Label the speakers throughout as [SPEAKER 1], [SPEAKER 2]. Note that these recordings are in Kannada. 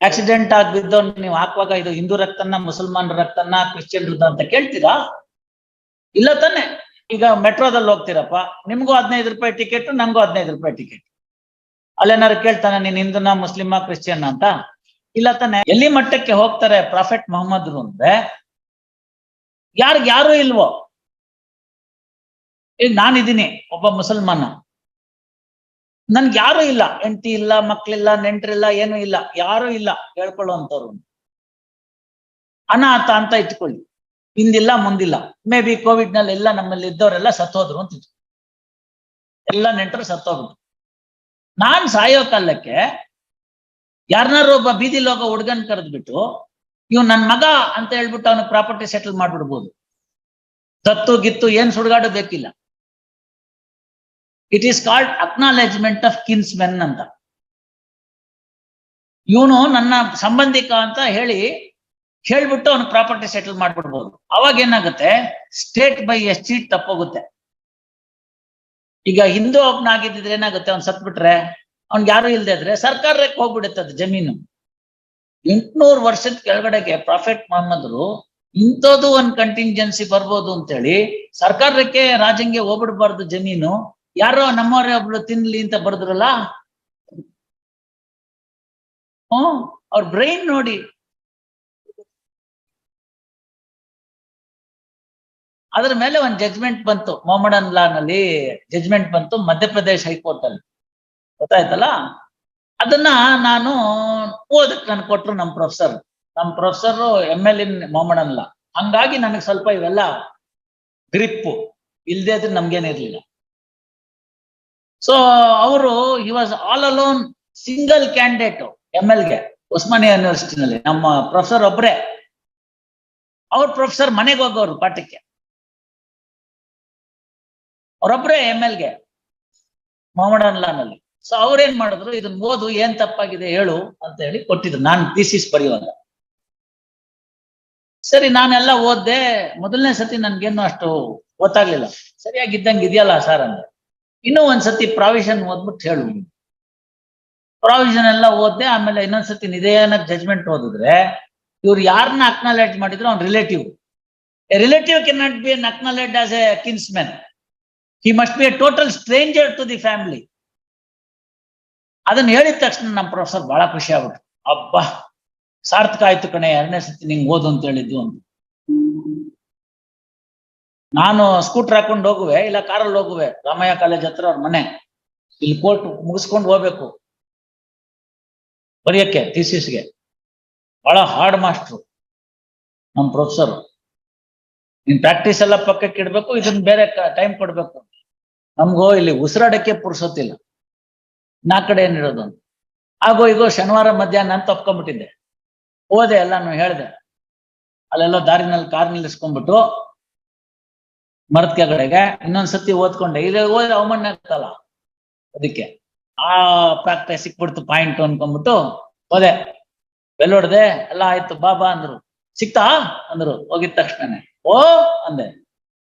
[SPEAKER 1] ಆಕ್ಸಿಡೆಂಟ್ ಆಗಿ ಬಿದ್ದವ್ ನೀವು ಹಾಕುವಾಗ ಇದು ಹಿಂದೂ ರಕ್ತನ ಮುಸಲ್ಮಾನ್ ರಕ್ತನ ಕ್ರಿಶ್ಚಿಯನ್ ಅಂತ ಕೇಳ್ತೀರಾ? ಇಲ್ಲ ತಾನೆ. ಈಗ ಮೆಟ್ರೋದಲ್ಲಿ ಹೋಗ್ತೀರಪ್ಪ. ನಿಮ್ಗೂ ಹದಿನೈದು ರೂಪಾಯಿ ಟಿಕೆಟ್ ನಂಗೂ ಹದಿನೈದು ರೂಪಾಯಿ ಟಿಕೆಟ್ ಅಲ್ಲೇನಾರು ಕೇಳ್ತಾನೆ, ನೀನ್ ಹಿಂದೂನ, ಮುಸ್ಲಿಮ ಕ್ರಿಶ್ಚಿಯನ್ ಅಂತ? ಇಲ್ಲ ತಾನೆ. ಎಲ್ಲಿ ಮಟ್ಟಕ್ಕೆ ಹೋಗ್ತಾರೆ ಪ್ರಾಫೆಟ್ ಮೊಹಮ್ಮದ್ರು ಅಂದ್ರೆ? ಯಾರಿಗ ಯಾರು ಇಲ್ವೋ? ಈಗ ನಾನಿದ್ದೀನಿ, ಒಬ್ಬ ಮುಸಲ್ಮಾನ. ನನ್ಗೆ ಯಾರು ಇಲ್ಲ, ಹೆಂಡತಿ ಇಲ್ಲ, ಮಕ್ಳಿಲ್ಲ, ನೆಂಟ್ರಿಲ್ಲ, ಏನು ಇಲ್ಲ, ಯಾರು ಇಲ್ಲ ಹೇಳ್ಕೊಳ್ಳುವಂತವ್ರು ಅನಾಥ ಅಂತ ಇಟ್ಕೊಳ್ಳಿ. ಹಿಂದಿಲ್ಲ, ಮುಂದಿಲ್ಲ. ಮೇ ಬಿ ಕೋವಿಡ್ನಲ್ಲಿ ಎಲ್ಲ ನಮ್ಮಲ್ಲಿ ಇದ್ದವರೆಲ್ಲ ಸತ್ತೋದ್ರು ಅಂತ. ಎಲ್ಲ ನೆಂಟರು ಸತ್ತೋಗ್ಬಿಟ್ಟು ನಾನ್ ಸಾಯೋ ಕಾಲಕ್ಕೆ ಯಾರನ್ನಾರು ಒಬ್ಬ ಬೀದಿ ಲೋಕ ಹುಡ್ಗನ್ ಕರೆದ್ಬಿಟ್ಟು ಇವ್ ನನ್ ಮಗ ಅಂತ ಹೇಳ್ಬಿಟ್ಟು ಅವನಿಗೆ ಪ್ರಾಪರ್ಟಿ ಸೆಟಲ್ ಮಾಡ್ಬಿಡ್ಬೋದು. ದತ್ತು, ಗಿತ್ತು, ಏನ್ ಸುಡ್ಗಾಡು ಬೇಕಿಲ್ಲ. It is called acknowledgement of kinsmen ಅಂತ. ಇವನು ನನ್ನ ಸಂಬಂಧಿಕ ಅಂತ ಹೇಳಿ ಹೇಳ್ಬಿಟ್ಟು ಅವನ ಪ್ರಾಪರ್ಟಿ ಸೆಟಲ್ ಮಾಡ್ಬಿಡ್ಬೋದು. ಅವಾಗ ಏನಾಗುತ್ತೆ? ಸ್ಟೇಟ್ ಬೈ ಎಸ್ಟೀಟ್ ಸೀಟ್ ತಪ್ಪೋಗುತ್ತೆ. ಈಗ ಹಿಂದೂ ಒಬ್ನ ಆಗಿದ್ದಿದ್ರೆ ಏನಾಗುತ್ತೆ? ಅವ್ನ್ ಸತ್ಬಿಟ್ರೆ, ಅವ್ನ್ಗೆ ಯಾರು ಇಲ್ಲದೆ ಇದ್ರೆ ಸರ್ಕಾರಕ್ಕೆ ಹೋಗ್ಬಿಡುತ್ತೆ ಅದು ಜಮೀನು. ಎಂಟ್ನೂರು ವರ್ಷದ ಕೆಳಗಡೆಗೆ ಪ್ರಾಫಿಟ್ ಮೊಹಮ್ಮದ್ರು ಇಂಥದ್ದು ಒಂದ್ ಕಂಟಿಂಜೆನ್ಸಿ ಬರ್ಬೋದು ಅಂತೇಳಿ ಸರ್ಕಾರಕ್ಕೆ ರಾಜಂಗೆ ಹೋಗ್ಬಿಡ್ಬಾರ್ದು ಜಮೀನು. ಯಾರೋ ನಮ್ಮವರೇ ಒಬ್ರು ತಿನ್ಲಿ ಅಂತ ಬರೆದ್ರಲ್ಲ? ಹ್ಮ್ ಅವ್ರ ಬ್ರೈನ್ ನೋಡಿ. ಅದ್ರ ಮೇಲೆ ಒಂದ್ ಜಜ್ಮೆಂಟ್ ಬಂತು. ಮೊಹಮ್ಮಡನ್ ಲಾ ನಲ್ಲಿ ಜಜ್ಮೆಂಟ್ ಬಂತು ಮಧ್ಯಪ್ರದೇಶ್ ಹೈಕೋರ್ಟ್ ಅಲ್ಲಿ ಗೊತ್ತಾಯ್ತಲ್ಲ? ಅದನ್ನ ನಾನು ಓದಕ್ ನನ್ ಕೊಟ್ರು ನಮ್ ಪ್ರೊಫೆಸರ್. ನಮ್ professor M L in Mohammedan law. ಹಂಗಾಗಿ ನನಗೆ ಸ್ವಲ್ಪ ಇವೆಲ್ಲ ಗ್ರಿಪ್ಪು ಇಲ್ದೇ ಇದ್ರೆ ನಮ್ಗೇನಿರ್ಲಿಲ್ಲ ಸೊ ಅವರು he was all alone single candidate M ಗೆ ಉಸ್ಮಾನಿಯಾ ಯೂನಿವರ್ಸಿಟಿನಲ್ಲಿ ನಮ್ಮ ಪ್ರೊಫೆಸರ್ ಒಬ್ರೆ. ಅವ್ರ ಪ್ರೊಫೆಸರ್ ಮನೆಗೆ ಹೋಗೋರು ಪಾಠಕ್ಕೆ. ಅವರೊಬ್ರೇ ಎಂ ಗೆ ಮೊಹಮ್ಮದ್ ಅನ್ಲಾನಲ್ಲಿ ಸೊ ಅವ್ರೇನ್ ಮಾಡಿದ್ರು, ಇದನ್ ಓದು, ಏನ್ ತಪ್ಪಾಗಿದೆ ಹೇಳು ಅಂತ ಹೇಳಿ ಕೊಟ್ಟಿದ್ರು. ನಾನು ಥೀಸಿಸ್ ಬರೆಯುವಾಗ. ಸರಿ, ನಾನೆಲ್ಲ ಓದ್ದೆ. ಮೊದಲನೇ ಸತಿ ನನ್ಗೇನು ಅಷ್ಟು ಗೊತ್ತಾಗ್ಲಿಲ್ಲ. ಸರಿಯಾಗಿದ್ದಂಗೆ ಇದೆಯಲ್ಲ ಸರ್ ಅಂದ್ರೆ ಇನ್ನೂ ಒಂದ್ಸತಿ ಪ್ರಾವಿಷನ್ ಓದ್ಬಿಟ್ಟು ಹೇಳು. ಪ್ರಾವಿಷನ್ ಎಲ್ಲ ಓದ್ದೆ, ಆಮೇಲೆ ಇನ್ನೊಂದ್ಸತಿ ನಿಧಾನ ಜಜ್ಮೆಂಟ್ ಓದಿದ್ರೆ, ಇವ್ರು ಯಾರನ್ನ ಅಕ್ನಾಲೆಡ್ ಮಾಡಿದ್ರು ಅವ್ನ relative a relative can not be acknowledged as a kinsmen he must be a total stranger to the family ಅದನ್ನ ಹೇಳಿದ ತಕ್ಷಣ ನಮ್ಮ ಪ್ರೊಫೆಸರ್ ಬಹಳ ಖುಷಿ ಆಗ್ಬಿಟ್ರು. ಅಬ್ಬಾ, ಸಾರ್ಥಕ ಆಯ್ತು ಕಣೆ, ಎರಡನೇ ಸತಿ ನಿಂಗೆ ಓದು ಅಂತ ಹೇಳಿದ್ದು ಅಂತ ನಾನು ಸ್ಕೂಟರ್ ಹಾಕೊಂಡು ಹೋಗುವೆ, ಇಲ್ಲ ಕಾರಲ್ಲಿ ಹೋಗುವೆ, ರಾಮಯ್ಯ ಕಾಲೇಜ್ ಹತ್ರ ಅವ್ರ ಮನೆ. ಇಲ್ಲಿ ಕೋರ್ಟ್ ಮುಗಿಸ್ಕೊಂಡು ಹೋಗ್ಬೇಕು. ಬರೆಯಕ್ಕೆ ಥೀಸಿಸ್ಗೆ ಬಹಳ ಹಾರ್ಡ್ ಮಾಸ್ಟ್ರು ನಮ್ಮ ಪ್ರೊಫೆಸರ್ ನೀನ್ ಪ್ರಾಕ್ಟೀಸ್ ಎಲ್ಲ ಪಕ್ಕಕ್ಕೆ ಇಡ್ಬೇಕು ಇದನ್ನ ಬೇರೆ ಟೈಮ್ ಕೊಡ್ಬೇಕು. ನಮ್ಗೋ ಇಲ್ಲಿ ಉಸಿರಾಡಕ್ಕೆ ಪುರ್ಸೊತ್ತಿಲ್ಲ ನಾ ಕಡೆ ಏನಿರೋದು ಅಂತ. ಆಗೋ ಈಗೋ ಶನಿವಾರ ಮಧ್ಯಾಹ್ನ ಅಂತ ತಪ್ಕೊಂಡ್ಬಿಟ್ಟಿದ್ದೆ ಹೋದೆ ಎಲ್ಲಾನು ಹೇಳ್ದೆ. ಅಲ್ಲೆಲ್ಲ ದಾರಿನಲ್ಲಿ ಕಾರ್ ನಿಲ್ಲಿಸ್ಕೊಂಡ್ಬಿಟ್ಟು ಮರದ ಕೆಳಗಡೆಗೆ, ಇನ್ನೊಂದ್ಸತಿ ಓದ್ಕೊಂಡೆ. ಇಲ್ಲಿ ಹೋದ್ರೆ ಅವಮಾನ ಆಗ್ತಲ್ಲ. ಅದಕ್ಕೆ ಆ ಪ್ರಾಕ್ಟೀಸ್ ಸಿಕ್ಬಿಡ್ತು ಪಾಯಿಂಟ್ ಅನ್ಕೊಂಡ್ಬಿಟ್ಟು ಹೋದೆ ಬೆಲ್ ಹೊಡ್ದೆ, ಎಲ್ಲ ಆಯ್ತು ಬಾಬಾ ಅಂದ್ರು. ಸಿಕ್ತಾ? ಅಂದ್ರು. ಹೋಗಿದ ತಕ್ಷಣನೇ. ಓ, ಅಂದೆ.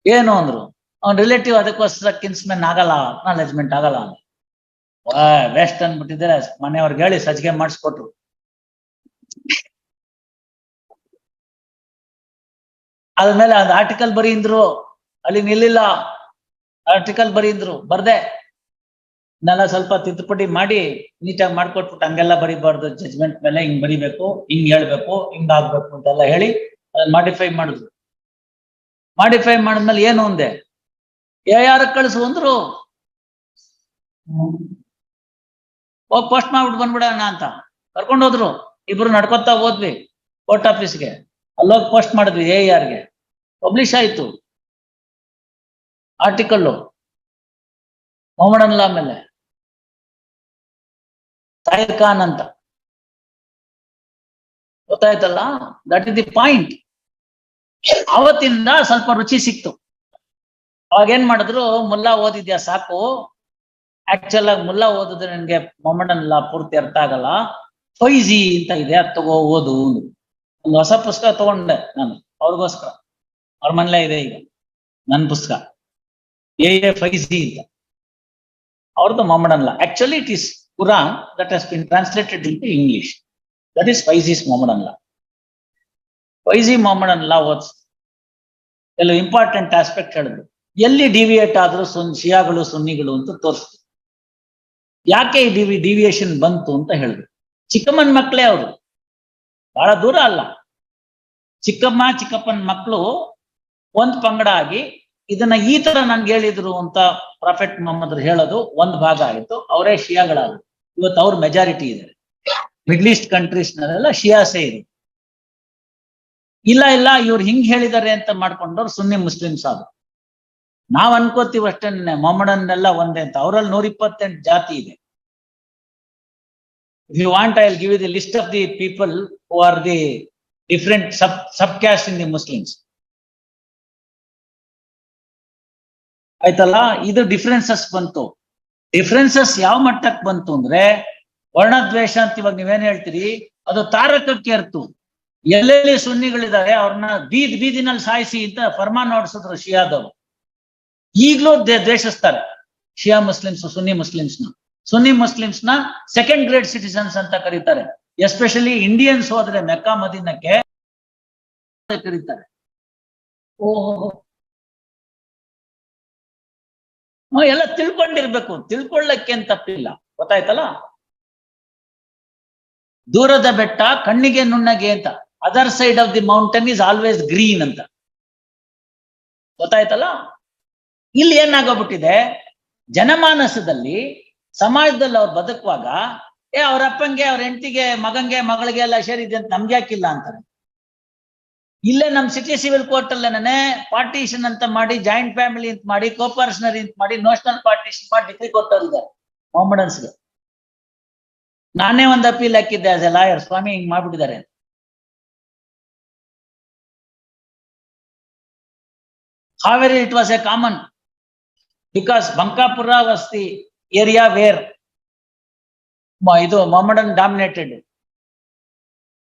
[SPEAKER 1] ಏನು ಅಂದ್ರು. ಅವ್ನ್ ರಿಲೇಟಿವ್ ಅದಕ್ಕೋಸ್ಕರ ಕಿನ್ಸ್ಮೆನ್ ಆಗಲ್ಲ ಅಕ್ನಾಲೆಜ್ಮೆಂಟ್ ಆಗಲ್ಲ ವೆಸ್ಟ್ ಅಂದ್ಬಿಟ್ಟಿದ್ರೆ ಮನೆಯವ್ರಿಗೆ ಹೇಳಿ, ಸಜ್ಜಿಗೆ ಮಾಡಿಸ್ಕೊಟ್ರು. ಆದ್ಮೇಲೆ ಅದ್ ಆರ್ಟಿಕಲ್ ಬರೀಂದ್ರು ಅಲ್ಲಿ ನಿಲ್ಲಿಲ್ಲ. ಆರ್ಟಿಕಲ್ ಬರೀಂದ್ರು. ಬರ್ದೆ. ನನ್ನ ಸ್ವಲ್ಪ ತಿದ್ದುಪಡಿ ಮಾಡಿ, ನೀಟಾಗಿ ಮಾಡ್ಕೊಟ್ಬಿಟ್ಟು ಹಂಗೆಲ್ಲ ಬರೀಬಾರ್ದು. ಜಜ್ಮೆಂಟ್ ಮೇಲೆ ಹಿಂಗ್ ಬರಿಬೇಕು, ಹಿಂಗ್ ಹೇಳ್ಬೇಕು, ಹಿಂಗ್ ಆಗ್ಬೇಕು ಅಂತೆಲ್ಲ ಹೇಳಿ ಅದನ್ನ ಮಾಡಿಫೈ ಮಾಡಿದ್ರು. ಮಾಡಿಫೈ ಮಾಡಿದ್ಮೇಲೆ ಏನು ಒಂದೆ ಯಾರ ಕಳಿಸು ಅಂದ್ರು? ಹೋಗ್ ಪೋಸ್ಟ್ ಮಾಡ್ಬಿಟ್ಟು ಬಂದ್ಬಿಡೋಣ ಅಂತ. ಕರ್ಕೊಂಡು ಹೋದ್ರು. ಇಬ್ರು ನಡ್ಕೊತಾ ಹೋದ್ವಿ. ಕೋರ್ಟ್ ಆಫೀಸ್ಗೆ ಅಲ್ಲೋಗಿ ಪೋಸ್ಟ್ ಮಾಡಿದ್ವಿ ಎ ಆರ್ಗೆ ಪಬ್ಲಿಷ್ ಆಯ್ತು. ಆರ್ಟಿಕಲ್ಲು ಮೊಹಮ್ಮಡನ್ ಲಾ ಮೇಲೆ. ತಾಹಿರ್ ಖಾನ್ ಅಂತ. ಗೊತ್ತಾಯ್ತಲ್ಲ? ದಟ್ ಇಸ್ ದಿ ಪಾಯಿಂಟ್ ಅವತ್ತಿಂದ ಸ್ವಲ್ಪ ರುಚಿ ಸಿಕ್ತು. ಅವಾಗ ಏನ್ ಮಾಡಿದ್ರು? ಮುಲ್ಲಾ ಓದಿದ್ಯಾ ಸಾಕು? ಆಕ್ಚುಲ್ ಆಗಿ ಮುಲ್ಲಾ ಓದಿದ್ರೆ ನನ್ಗೆ ಮೊಹಮ್ಮಡನ್ ಲಾ ಪೂರ್ತಿ ಅರ್ಥ ಆಗಲ್ಲ. ಫೈಜಿ ಅಂತ ಇದೆ. ಅದ್ ತಗೋ, ಓದು. ಒಂದು ಹೊಸ ಪುಸ್ತಕ ತಗೊಂಡೆ ನಾನು. ಅವ್ರಿಗೋಸ್ಕರ. ಅವ್ರ ಮನೇಲೆ ಇದೆ ಈಗ. ನನ್ನ ಪುಸ್ತಕ. ಎ ಎ ಸಿ ಅಂತ ಅವ್ರದ್ದು Mohammedan law actually it is Quran that has been translated into English that is Fyzee's Mohammedan law Fyzee Mohammedan law ಓದ್ಸ್ ಎಲ್ಲ ಇಂಪಾರ್ಟೆಂಟ್ ಆಸ್ಪೆಕ್ಟ್ ಹೇಳಿದ್ರು ಎಲ್ಲಿ ಡಿವಿಯೇಟ್ ಆದರೂ ಸುನ್, ಶಿಯಾಗಳು, ಸುನ್ನಿಗಳು ಅಂತ ತೋರಿಸ್ತು ಯಾಕೆ ಈ ಡಿವಿ ಡಿವಿಯೇಷನ್ ಬಂತು ಅಂತ ಹೇಳಿದ್ರು ಚಿಕ್ಕಮ್ಮನ ಮಕ್ಕಳೇ ಅವರು. ಬಹಳ ದೂರ ಅಲ್ಲ. ಚಿಕ್ಕಮ್ಮ, ಚಿಕ್ಕಪ್ಪನ ಮಕ್ಕಳು ಒಂದ್ ಪಂಗಡ ಆಗಿ ಇದನ್ನ ಈ ತರ ನನ್ಗೆ ಹೇಳಿದ್ರು ಅಂತ ಪ್ರಾಫೆಟ್ ಮೊಹಮ್ಮದ್ ಹೇಳೋದು ಒಂದ್ ಭಾಗ ಆಯ್ತು. ಅವರೇ ಶಿಯಾಗಳಾದ್ರು. ಇವತ್ತು ಅವ್ರ ಮೆಜಾರಿಟಿ ಇದೆ ಮಿಡ್ಲ್ ಈಸ್ಟ್ ಕಂಟ್ರೀಸ್ ನಲ್ಲೆಲ್ಲ ಶಿಯಾಸೆ ಇದೆ ಇಲ್ಲ ಇಲ್ಲ, ಇವ್ರು ಹಿಂಗ್ ಹೇಳಿದ್ದಾರೆ ಅಂತ ಮಾಡ್ಕೊಂಡವ್ರು ಸುನ್ನಿ ಮುಸ್ಲಿಮ್ಸ್ ಆದ್ರು. ನಾವ್ ಅನ್ಕೋತೀವಿ ಅಷ್ಟೇ ಮೊಹಮ್ಮಡನ್ನೆಲ್ಲ ಒಂದೇ ಅಂತ. ಅವರಲ್ಲಿ ನೂರ ಇಪ್ಪತ್ತೆಂಟು ಜಾತಿ ಇದೆ. You want I give the list of the people who are the different sub sub caste in the Muslims ಆಯ್ತಲ್ಲ? ಇದು ಡಿಫ್ರೆನ್ಸಸ್ ಬಂತು. ಡಿಫ್ರೆನ್ಸಸ್ ಯಾವ ಮಟ್ಟಕ್ಕೆ ಬಂತು ಅಂದ್ರೆ, ವರ್ಣದ್ವೇಷ ಅಂತ ಇವಾಗ ನೀವೇನ್ ಹೇಳ್ತೀರಿ, ಅದು ತಾರಕಕ್ಕೆ ಇರ್ತು. ಎಲ್ಲೆಲ್ಲಿ ಸುನ್ನಿಗಳಿದ್ದಾರೆ ಅವ್ರನ್ನ ಬೀದ್ ಬೀದಿನಲ್ಲಿ ಸಾಯಿಸಿ ಅಂತ ಫರ್ಮಾನ್ ಹೊಡ್ಸಿದ್ರು ಶಿಯಾದವರು. ಈಗ್ಲೂ ದ್ವೇ- ದ್ವೇಷಿಸ್ತಾರೆ. ಶಿಯಾ ಮುಸ್ಲಿಮ್ಸ್, ಸುನ್ನಿ ಮುಸ್ಲಿಮ್ಸ್ನ. ಸುನ್ನಿ ಮುಸ್ಲಿಮ್ಸ್ನ ಸೆಕೆಂಡ್ ಗ್ರೇಡ್ ಸಿಟಿಸನ್ಸ್ ಅಂತ ಕರೀತಾರೆ. ಎಸ್ಪೆಷಲಿ ಇಂಡಿಯನ್ಸ್ ಹೋದ್ರೆ ಮೆಕ್ಕಾ ಮದೀನಕ್ಕೆ ಕರೀತಾರೆ. ಓಹೋ ಎಲ್ಲ ತಿಳ್ಕೊಂಡಿರ್ಬೇಕು. ತಿಳ್ಕೊಳ್ಳಕ್ಕೆ ತಪ್ಪಿಲ್ಲ. ಗೊತ್ತಾಯ್ತಲ್ಲ? ದೂರದ ಬೆಟ್ಟ, ಕಣ್ಣಿಗೆ ನುಣ್ಣಗೆ ಅಂತ. Other side of the mountain is always green ಅಂತ. ಗೊತ್ತಾಯ್ತಲ್ಲ? ಇಲ್ಲಿ ಏನಾಗೋಗ್ಬಿಟ್ಟಿದೆ? ಜನಮಾನಸದಲ್ಲಿ ಸಮಾಜದಲ್ಲಿ ಅವ್ರು ಬದುಕುವಾಗ, ಏ, ಅವ್ರ ಅಪ್ಪಂಗೆ, ಅವ್ರ ಹೆಂಡತಿಗೆ, ಮಗಂಗೆ ಮಗಳಿಗೆ ಎಲ್ಲ ಸೇರಿದೆ ಅಂತ ನಮ್ಗೆ ಯಾಕಿಲ್ಲ ಅಂತಾರೆ. ಇಲ್ಲೇ ನಮ್ ಸಿಟಿ ಸಿವಿಲ್ ಕೋರ್ಟ್ ಅಲ್ಲೇನೆ ಪಾರ್ಟಿಷನ್ ಅಂತ ಮಾಡಿ ಜಾಯಿಂಟ್ ಫ್ಯಾಮಿಲಿ ಅಂತ ಮಾಡಿ ಕೋಪರ್ಷನರಿ ಅಂತ ಮಾಡಿ ನ್ಯಾಷನಲ್ ಪಾರ್ಟಿಷನ್ ಮಾಡಿ ಡಿಗ್ರಿ ಕೊಟ್ಟವ್ರಿದ್ದಾರೆ ಮೊಹಮ್ಮಡನ್ಸ್ಗೆ ನಾನೇ ಒಂದು ಅಪೀಲ್ ಹಾಕಿದ್ದೆ ಆಸ್ ಎ ಲಾಯರ್ ಸ್ವಾಮಿ ಹಿಂಗ್ ಮಾಡ್ಬಿಟ್ಟಿದ್ದಾರೆ Haveri it was a common because Bankapur ವಸ್ತಿ area where ಇದು ಮೊಹಮ್ಮಡನ್ ಡಾಮಿನೇಟೆಡ್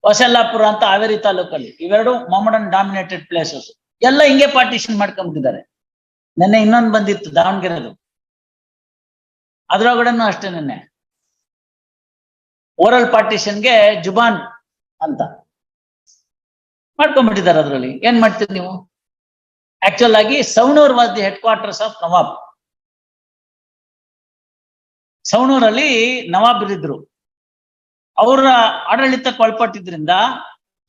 [SPEAKER 1] ಹೊಸಲ್ಲಾಪುರ ಅಂತ ಹಾವೇರಿ ತಾಲೂಕಲ್ಲಿ ಇವೆರಡು ಮೊಮಡನ್ ಡಾಮಿನೇಟೆಡ್ ಪ್ಲೇಸಸ್ ಎಲ್ಲ ಹಿಂಗೆ ಪಾರ್ಟಿಷನ್ ಮಾಡ್ಕೊಂಡ್ಬಿಟ್ಟಿದ್ದಾರೆ ನೆನ್ನೆ ಇನ್ನೊಂದು ಬಂದಿತ್ತು, ದಾವಣಗೆರೆದು. ಅದ್ರೊಳಗಡೆನೂ ಅಷ್ಟೇ ನೆನ್ನೆ. ಓರಲ್ ಪಾರ್ಟಿಷನ್ಗೆ ಜುಬಾನ್ ಅಂತ ಮಾಡ್ಕೊಂಡ್ಬಿಟ್ಟಿದ್ದಾರೆ ಅದರಲ್ಲಿ. ಏನ್ ಮಾಡ್ತೀರಿ ನೀವು? ಆಕ್ಚುಲ್ ಆಗಿ Savanur was the headquarters of Nawab ಸವಣೂರಲ್ಲಿ ನವಾಬರಿದ್ರು. ಅವರ ಆಡಳಿತಕ್ಕೆ ಒಳಪಟ್ಟಿದ್ರಿಂದ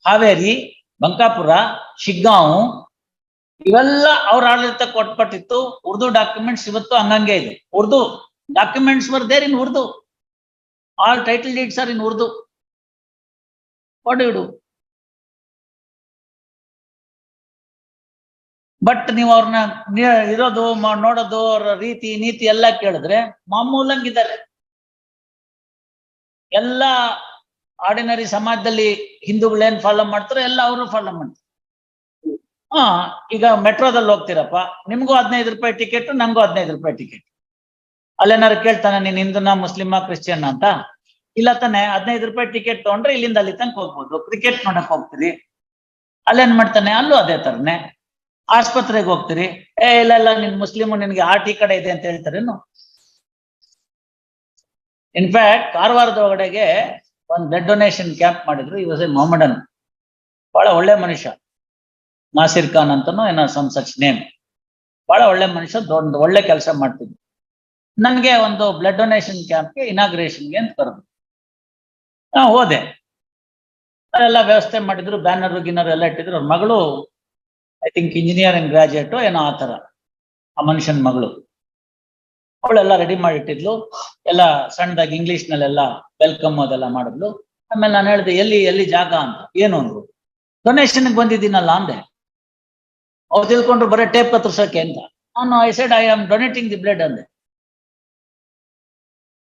[SPEAKER 1] ಹಾವೇರಿ, ಬಂಕಾಪುರ, ಶಿಗ್ಗಾಂವ್ ಇವೆಲ್ಲ ಅವ್ರ ಆಡಳಿತಕ್ಕೆ ಒಳಪಟ್ಟಿತ್ತು. ಉರ್ದು ಡಾಕ್ಯುಮೆಂಟ್ಸ್ ಇವತ್ತು ಹಂಗಂಗೆ ಇದೆ. Urdu documents were there in Urdu. All title deeds are in Urdu. You but ನೀವು ಅವ್ರನ್ನ ಇರೋದು ನೋಡೋದು, ಅವ್ರ ರೀತಿ, ನೀತಿ ಎಲ್ಲ ಕೇಳಿದ್ರೆ ಮಾಮೂಲಂಗಿದ್ದಾರೆ ಎಲ್ಲ ಆರ್ಡಿನರಿ ಸಮಾಜದಲ್ಲಿ ಹಿಂದೂಗಳು ಏನ್ ಫಾಲೋ ಮಾಡ್ತಾರೋ ಎಲ್ಲ ಅವರು ಫಾಲೋ ಮಾಡ್ತಾರೆ. ಹಾ, ಈಗ ಮೆಟ್ರೋದಲ್ಲಿ ಹೋಗ್ತೀರಪ್ಪ, ನಿಮ್ಗೂ ಹದಿನೈದು ರೂಪಾಯಿ ಟಿಕೆಟ್ ನಂಗೂ ಹದಿನೈದು ರೂಪಾಯಿ ಟಿಕೆಟ್ ಅಲ್ಲೇನಾರು ಕೇಳ್ತಾನೆ, ನೀನ್ ಹಿಂದೂನಾ, ಮುಸ್ಲಿಮಾ ಕ್ರಿಶ್ಚಿಯನ್ ಅಂತ? ಇಲ್ಲ ತಾನೆ, ಹದಿನೈದು ರೂಪಾಯಿ ಟಿಕೆಟ್ ತಗೊಂಡ್ರೆ ಇಲ್ಲಿಂದ ಅಲ್ಲಿ ತನಕ ಹೋಗ್ಬೋದು. ಕ್ರಿಕೆಟ್ ನೋಡಕ್ ಹೋಗ್ತೀರಿ. ಅಲ್ಲೇನ್ ಮಾಡ್ತಾನೆ, ಅಲ್ಲೂ ಅದೇ ತರನೇ. ಆಸ್ಪತ್ರೆಗೆ ಹೋಗ್ತೀರಿ. ಏ, ಇಲ್ಲ ಇಲ್ಲ, ನಿನ್ ಮುಸ್ಲಿಮ್ ನಿನ್ಗೆ ಆರ್ಟ್ ಈ ಕಡೆ ಇದೆ ಅಂತ ಹೇಳ್ತಾರೇನು? ಇನ್ಫ್ಯಾಕ್ಟ್ ಕಾರವಾರದ ಒಳಗಡೆಗೆ ಒಂದು ಬ್ಲಡ್ ಡೊನೇಷನ್ ಕ್ಯಾಂಪ್ ಮಾಡಿದ್ರು. ಈ ವಾಸ್ ಎ ಮೊಹಮ್ಮಡನ್ ಬಹಳ ಒಳ್ಳೆ ಮನುಷ್ಯ. ನಾಸಿರ್ ಖಾನ್ ಅಂತನೋ ಏನೋ ಸಮ್ ಸಚ್ ನೇಮ್ ಬಹಳ ಒಳ್ಳೆ ಮನುಷ್ಯ, ದೊಡ್ಡ ಒಳ್ಳೆ ಕೆಲಸ ಮಾಡ್ತಿದ್ರು. ನನಗೆ ಒಂದು ಬ್ಲಡ್ ಡೊನೇಷನ್ ಕ್ಯಾಂಪ್ಗೆ ಇನಾಗ್ರೇಷನ್ಗೆ ಅಂತ ಕರೆದ್ರು ನಾ ಹೋದೆ. ಅಲ್ಲೆಲ್ಲ ವ್ಯವಸ್ಥೆ ಮಾಡಿದ್ರು ಬ್ಯಾನರ್ ಗಿನ್ನರ್ ಎಲ್ಲ ಇಟ್ಟಿದ್ರು. ಅವ್ರ ಮಗಳು ಐ ಥಿಂಕ್ ಇಂಜಿನಿಯರಿಂಗ್ ಗ್ರಾಜುಯೇಟು ಏನೋ ಆ ಥರ. ಆ ಮನುಷ್ಯನ ಮಗಳು. ಅವಳೆಲ್ಲ ರೆಡಿ ಮಾಡಿಟ್ಟಿದ್ಲು. ಎಲ್ಲ ಸಣ್ಣದಾಗಿ ಇಂಗ್ಲಿಷ್ ನಲ್ಲೆಲ್ಲ ವೆಲ್ಕಮ್ ಅದೆಲ್ಲ ಮಾಡಿದ್ಲು. ಆಮೇಲೆ ನಾನು ಹೇಳಿದೆ, ಎಲ್ಲಿ ಎಲ್ಲಿ ಜಾಗ ಅಂತ. ಏನು ಅಂದ್ರು. ಡೊನೇಷನ್ ಬಂದಿದ್ದೀನಲ್ಲ ಅಂದೆ. ಅವ್ರು ತಿಳ್ಕೊಂಡ್ರು ಬರೀ ಟೇಪ್ ಕತ್ತರಿಸೋಕೆ ಅಂತ. ನಾನು I said I am donating the blood ಅಂದೆ.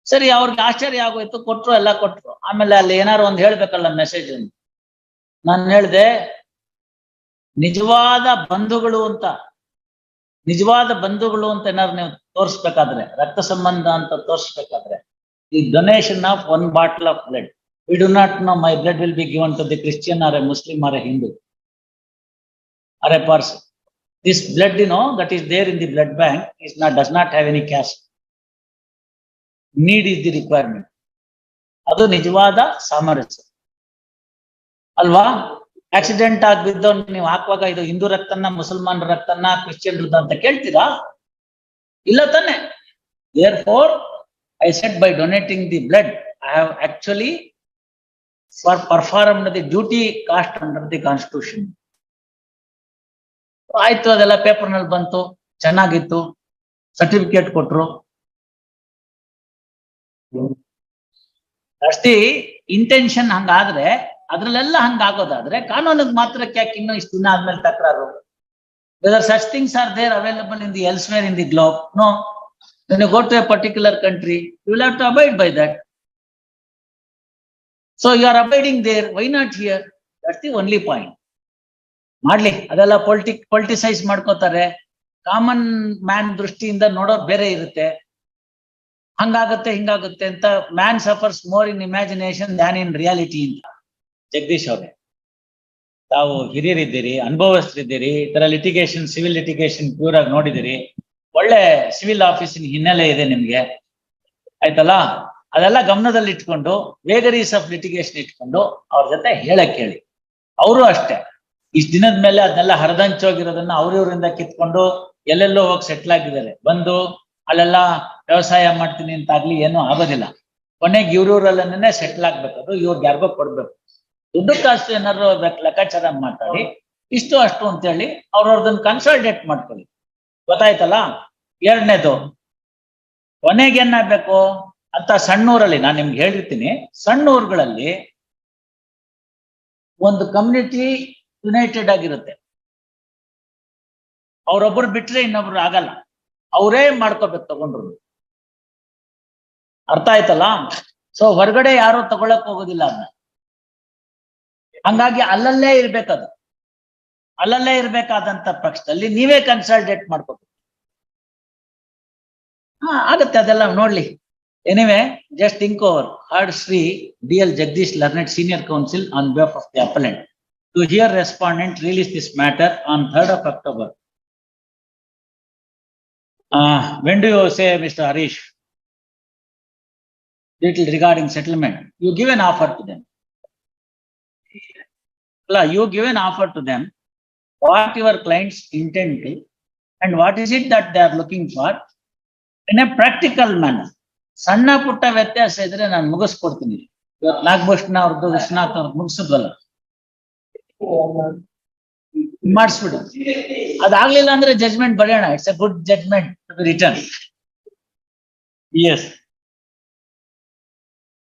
[SPEAKER 1] ಸರಿ, ಅವ್ರಿಗೆ ಆಶ್ಚರ್ಯ ಆಗೋಯ್ತು. ಕೊಟ್ರು, ಎಲ್ಲ ಕೊಟ್ರು. ಆಮೇಲೆ ಅಲ್ಲಿ ಏನಾರು ಒಂದು ಹೇಳ್ಬೇಕಲ್ಲ ಮೆಸೇಜ್ ಅಂತ ನಾನು ಹೇಳಿದೆ, ನಿಜವಾದ ಬಂಧುಗಳು ಅಂತ. ನಿಜವಾದ ಬಂಧುಗಳು ಅಂತ ಏನಾದ್ರು ನೀವು ತೋರಿಸ್ಬೇಕಾದ್ರೆ, ರಕ್ತ ಸಂಬಂಧ ಅಂತ ತೋರಿಸ್ಬೇಕಾದ್ರೆ, ಈ donation of one bottle of blood we do not know my blood will be given to the Christian or a Muslim or a Hindu or a person this blood you know that is there in the blood bank is not does not have any caste need is the requirement ಅದು ನಿಜವಾದ ಸಾಮರಸ್ಯ. ಅಲ್ವಾ? ಆಕ್ಸಿಡೆಂಟ್ ಆಗಿ ನೀವು ಹಾಕುವಾಗ ಇದು ಹಿಂದೂ ರಕ್ತನ ಮುಸಲ್ಮಾನ್ ರಕ್ತನ ಕ್ರಿಶ್ಚಿಯನ್ ಅಂತ ಕೇಳ್ತೀರಾ? ಇಲ್ಲ ತಾನೆ. Therefore I said by donating the blood I have actually for perform the duty cast under the constitution ಆಯ್ತು, ಅದೆಲ್ಲ ಪೇಪರ್ನಲ್ಲಿ ಬಂತು, ಚೆನ್ನಾಗಿತ್ತು ಸರ್ಟಿಫಿಕೇಟ್ ಕೊಟ್ರು. ಅಷ್ಟೇ ಇಂಟೆನ್ಷನ್ ಹಂಗಾದ್ರೆ ಅದ್ರಲ್ಲೆಲ್ಲ ಹಂಗಾಗೋದಾದ್ರೆ ಕಾನೂನಿಗೆ ಮಾತ್ರ ಯಾಕೆ ಇನ್ನೂ ಇಷ್ಟು ದಿನ ಆದ್ಮೇಲೆ ತಕರಾರು? Whether such things are there available in the elsewhere in the globe no when go to a particular particular you will have to abide by that that. You are abiding there, why not here? That's the only point. ಮಾಡ್ಲಿ. ಅದೆಲ್ಲ ಪೊಲಿಟಿಕ್ ಪೊಲಿಟಿಸೈಸ್ ಮಾಡ್ಕೋತಾರೆ. ಕಾಮನ್ ಮ್ಯಾನ್ ದೃಷ್ಟಿಯಿಂದ ನೋಡೋದು ಬೇರೆ ಇರುತ್ತೆ. ಹಂಗಾಗತ್ತೆ ಹಿಂಗಾಗುತ್ತೆ ಅಂತ man suffers more in imagination than in reality ಅಂತ ಜಗದೀಶ್ ಅವರೇ. ತಾವು ಹಿರಿಯರಿದ್ದೀರಿ, ಅನುಭವಸ್ಥರಿದ್ದೀರಿ, ಈ ತರ ಲಿಟಿಗೇಷನ್ ಸಿವಿಲ್ ಲಿಟಿಗೇಷನ್ ಪ್ಯೂರ್ ಆಗಿ ನೋಡಿದಿರಿ ಒಳ್ಳೆ ಸಿವಿಲ್ ಆಫೀಸಿನ ಹಿನ್ನೆಲೆ ಇದೆ ನಿಮ್ಗೆ. ಆಯ್ತಲ್ಲ? ಅದೆಲ್ಲ ಗಮನದಲ್ಲಿ ಇಟ್ಕೊಂಡು ವೇಗರೀಸ್ ಆಫ್ ಲಿಟಿಗೇಷನ್ ಇಟ್ಕೊಂಡು ಅವ್ರ ಜೊತೆ ಹೇಳಕ್ ಹೇಳಿ. ಅವರು ಅಷ್ಟೇ. ಇಷ್ಟ ದಿನದ ಮೇಲೆ ಅದನ್ನೆಲ್ಲ ಹರಿದಂಚೋಗಿರೋದನ್ನ ಅವ್ರಿವ್ರಿಂದ ಕಿತ್ಕೊಂಡು ಎಲ್ಲೆಲ್ಲೋ ಹೋಗಿ ಸೆಟ್ಲ್ ಆಗಿದ್ದಾರೆ. ಬಂದು ಅಲ್ಲೆಲ್ಲ ವ್ಯವಸಾಯ ಮಾಡ್ತೀನಿ ಅಂತಾಗ್ಲಿ ಏನೂ ಆಗೋದಿಲ್ಲ. ಕೊನೆಗೆ ಇವ್ರೂರಲ್ಲೇ ಸೆಟ್ಲ್ ಆಗ್ಬೇಕು ಅದು ಇವ್ರಿಗೆ ಯಾರಿಗೋ ಕೊಡ್ಬೇಕು. ದುಡ್ಡು ಅಷ್ಟು ಏನಾದ್ರು ಲೆಕ್ಕ- ಲೆಕ್ಕಾಚಾರ ಮಾತಾಡಿ ಇಷ್ಟು ಅಷ್ಟು ಅಂತ ಹೇಳಿ ಅವ್ರವ್ರದನ್ನ ಕನ್ಸಲ್ಟೇಟ್ ಮಾಡ್ಕೊಳ್ಳಿ. ಗೊತ್ತಾಯ್ತಲ್ಲ? ಎರಡನೇದು, ಕೊನೆಗೆ ಏನಾಗ್ಬೇಕು? ಅಂತ ಸಣ್ಣೂರಲ್ಲಿ ನಾನು ನಿಮ್ಗೆ ಹೇಳಿರ್ತೀನಿ. ಸಣ್ಣ ಊರುಗಳಲ್ಲಿ ಒಂದು ಕಮ್ಯುನಿಟಿ ಯುನೈಟೆಡ್ ಆಗಿರುತ್ತೆ. ಅವ್ರೊಬ್ರು ಬಿಟ್ರೆ ಇನ್ನೊಬ್ರು ಆಗಲ್ಲ. ಅವರೇ ಮಾಡ್ಕೋಬೇಕು ತಗೊಂಡ್ರು. ಅರ್ಥ ಆಯ್ತಲ್ಲ? ಸೊ ಹೊರಗಡೆ ಯಾರು ತಗೊಳಕ್ ಹೋಗೋದಿಲ್ಲ ಅದನ್ನ ಹಂಗಾಗಿ ಅಲ್ಲಲ್ಲೇ ಇರ್ಬೇಕದು ಅಲ್ಲಲ್ಲೇ ಇರ್ಬೇಕಾದಂತ ಪಕ್ಷದಲ್ಲಿ ನೀವೇ ಕನ್ಸಲ್ಟೇಟ್ ಮಾಡ್ಕೋಬೇಕು ಹಾ, ಆಗತ್ತೆ ಅದೆಲ್ಲ ನೋಡ್ಲಿ. Anyway just think over heard Shri D L Jagadish learned senior counsel on behalf of the appellant to hear respondent release this matter on third of October when do you say mister Harish little regarding settlement you give an offer to them. You give an offer to them, what your clients intend to, and what is it that they are looking for in a practical manner. ಸಣ್ಣ ಪುಟ್ಟ ವ್ಯತ್ಯಾಸ ಇದ್ರೆ ನಾನು ಮುಗಿಸ್ಕೊಡ್ತೀನಿ. ನಾಗಭೂಷಣ ಅವ್ರದ್ದು ವಿಶ್ವನಾಥ್ ಅವ್ರದ್ದು ಮುಗಿಸಿದ್ವಲ್ಲ? ಮಾಡಿಸ್ಬಿಡು. ಅದಾಗ್ಲಿಲ್ಲ ಅಂದ್ರೆ ಜಜ್ಮೆಂಟ್ ಬರೆಯೋಣ. It's a good judgment to be return S